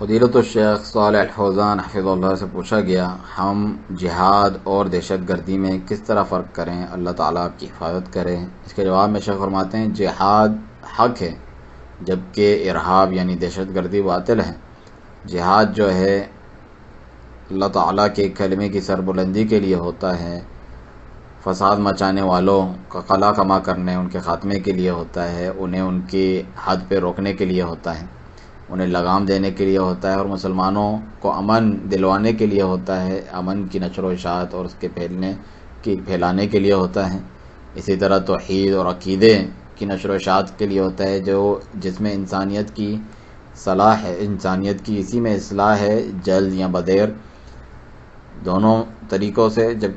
فضیلت الشیخ صالح الفوزان حفظ اللہ سے پوچھا گیا، ہم جہاد اور دہشت گردی میں کس طرح فرق کریں؟ اللہ تعالیٰ کی حفاظت کریں اس کے جواب میں شیخ فرماتے ہیں، جہاد حق ہے، جبکہ ارہاب یعنی دہشت گردی باطل ہے۔ جہاد جو ہے، اللہ تعالیٰ کے کلمے کی سربلندی کے لیے ہوتا ہے۔ فساد مچانے والوں کا قلع کما کرنے، ان کے خاتمے کے لیے ہوتا ہے۔ انہیں ان کی حد پہ روکنے کے لیے ہوتا ہے۔ انہیں لگام دینے کے لیے ہوتا ہے اور مسلمانوں کو امن دلوانے کے لیے ہوتا ہے، امن کی نشر و اشاعت اور اس کے پھیلنے کی، پھیلانے کے لیے ہوتا ہے۔ اسی طرح توحید اور عقیدے کی نشر و اشاعت کے لیے ہوتا ہے، جو جس میں انسانیت کی صلاح ہے۔ انسانیت کی اسی میں اصلاح ہے، جلد یا بدیر۔ دونوں طریقوں سے جب،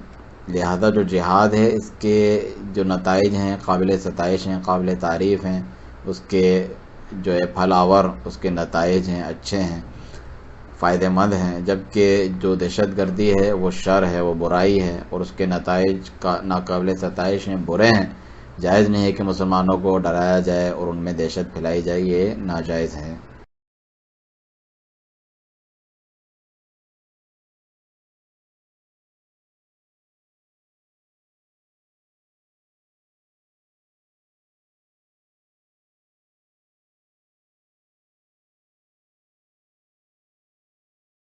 لہذا جو جہاد ہے، اس کے جو نتائج ہیں، قابل ستائش ہیں، قابل تعریف ہیں، اس کے جو ہے پھلاور، اس کے نتائج ہیں، اچھے ہیں فائدہ مند ہیں، جبکہ جو دہشت گردی ہے، وہ شر ہے، وہ برائی ہے، اور اس کے نتائج کا ناقابل ستائش ہیں، برے ہیں۔ جائز نہیں ہے کہ مسلمانوں کو ڈرایا جائے اور ان میں دہشت پھیلائی جائے، یہ ناجائز ہے